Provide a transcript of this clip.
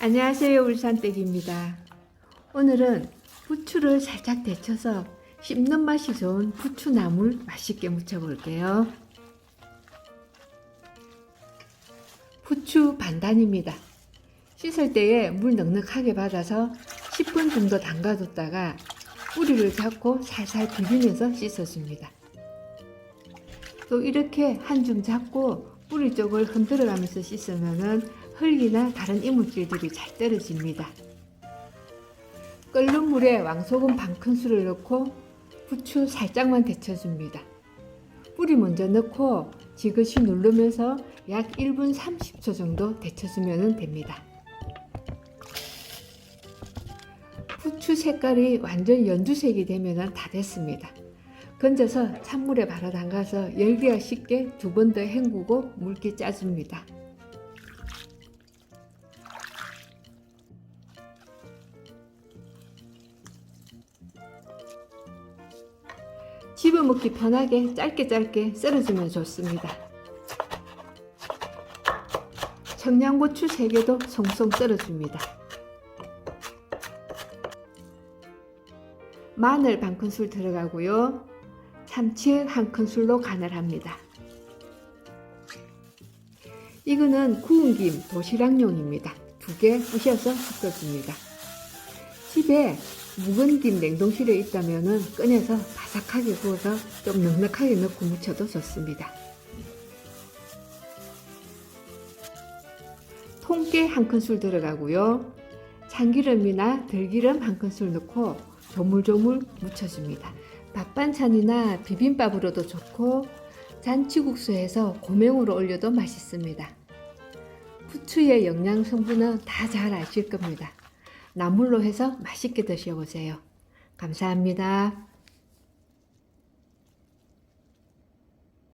안녕하세요 울산댁입니다. 오늘은 부추를 살짝 데쳐서 씹는 맛이 좋은 부추나물 맛있게 무쳐 볼게요. 부추 반단입니다. 씻을 때에 물 넉넉하게 받아서 10분 정도 담가뒀다가 뿌리를 잡고 살살 비비면서 씻어줍니다. 또 이렇게 한 줌 잡고 뿌리 쪽을 흔들어가면서 씻으면은 흙이나 다른 이물질들이 잘 떨어집니다. 끓는 물에 왕소금 반 큰술을 넣고 부추 살짝만 데쳐줍니다. 뿌리 먼저 넣고 지그시 누르면서 약 1분 30초 정도 데쳐주면 됩니다. 부추 색깔이 완전 연두색이 되면 다 됐습니다. 건져서 찬물에 바로 담가서 열기가 쉽게 두 번 더 헹구고 물기 짜줍니다. 집어 먹기 편하게 짧게 짧게 썰어주면 좋습니다. 청양고추 3개도 송송 썰어줍니다. 마늘 반 큰술 들어가고요. 참치 한 큰술로 간을 합니다. 이거는 구운 김 도시락용입니다. 두 개 부셔서 섞어줍니다. 집에 묵은 김 냉동실에 있다면 꺼내서 바삭하게 구워서 좀 넉넉하게 넣고 무쳐도 좋습니다. 통깨 한 큰술 들어가고요. 참기름이나 들기름 한 큰술 넣고 조물조물 무쳐줍니다. 밥반찬이나 비빔밥으로도 좋고 잔치국수에서 고명으로 올려도 맛있습니다. 부추의 영양 성분은 다 잘 아실 겁니다. 나물로 해서 맛있게 드셔보세요. 감사합니다.